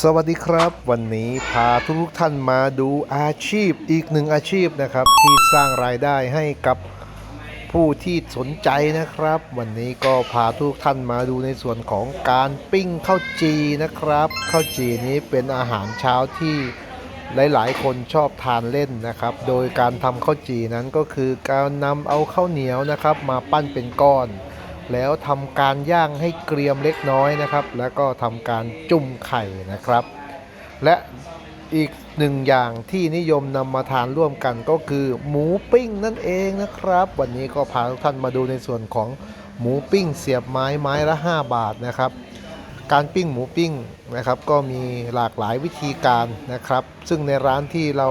สวัสดีครับ วันนี้พาทุกท่านมาดูอาชีพอีกหนึ่งอาชีพนะครับ ที่สร้างรายได้ให้กับผู้ที่สนใจนะครับ วันนี้ก็พาทุกท่านมาดูในส่วนของการปิ้งข้าวจีนะครับข้าวจีนี้เป็นอาหารเช้าที่หลาย ๆ คนชอบทานเล่นนะครับ โดยการทำข้าวจีนั้นก็คือการนำเอาข้าวเหนียวนะครับ มาปั้นเป็นก้อน แล้วทำการย่างให้เกรียมเล็กน้อยนะครับ แล้วก็ทำการจุ่มไข่นะครับ และอีกหนึ่งอย่างที่นิยมนำมาทานร่วมกันก็คือ หมูปิ้งนั่นเองนะครับ วันนี้ก็พาทุกท่านมาดูในส่วนของหมูปิ้งเสียบไม้ไม้ละ 5 บาทนะครับ การปิ้งหมูปิ้งนะครับ ก็มีหลากหลายวิธีการนะครับ ซึ่งในร้านที่เรา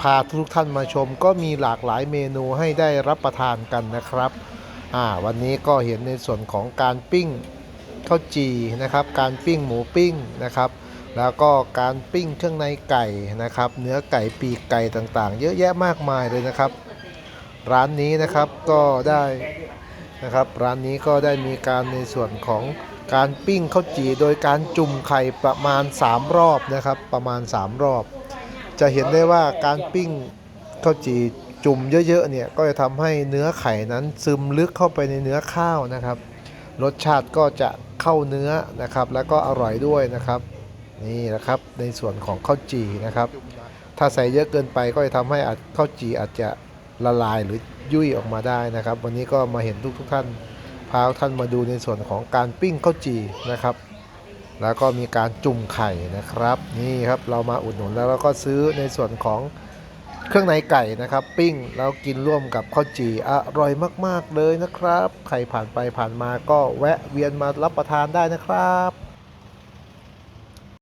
พาทุกท่านมาชม ก็มีหลากหลายเมนูให้ได้รับประทานกันนะครับ วันนี้ก็เห็นในส่วนของการปิ้งข้าวจีนะครับ การปิ้งหมูปิ้งนะครับ แล้วก็การปิ้งเครื่องในไก่นะครับ เนื้อไก่ปีกไก่ต่างๆ เยอะแยะมากมายเลยนะครับ ร้านนี้นะครับก็ได้นะครับร้านนี้ก็ได้มีการในส่วนของการปิ้งข้าวจีโดยการจุ่มไข่ประมาณ 3 รอบนะครับ ประมาณ 3 รอบ จะเห็นได้ว่าการปิ้งข้าวจี จุ่มเยอะๆเนี่ยก็จะทำให้เนื้อไข่นั้นซึมลึกเข้าไปในเนื้อข้าวนะครับ รสชาติก็จะเข้าเนื้อนะครับ แล้วก็อร่อยด้วยนะครับ นี่นะครับในส่วนของข้าวจีนะครับ ถ้าใส่เยอะเกินไปก็จะทำให้อาจข้าวจีอาจจะละลายหรือยุ่ยออกมาได้นะครับ วันนี้ก็มาเห็นทุกทุกๆท่านพาท่านมาดูในส่วนของการปิ้งข้าวจีนะครับ แล้วก็มีการจุ่มไข่นะครับ นี่ครับเรามาอุดหนุนแล้วเราก็ซื้อในส่วนของ เครื่องในไก่นะครับ ปิ้งแล้วกินร่วมกับข้าวจี่อร่อยมาก ๆ เลยนะครับ ใครผ่านไปผ่านมาก็แวะเวียนมารับประทานได้นะครับ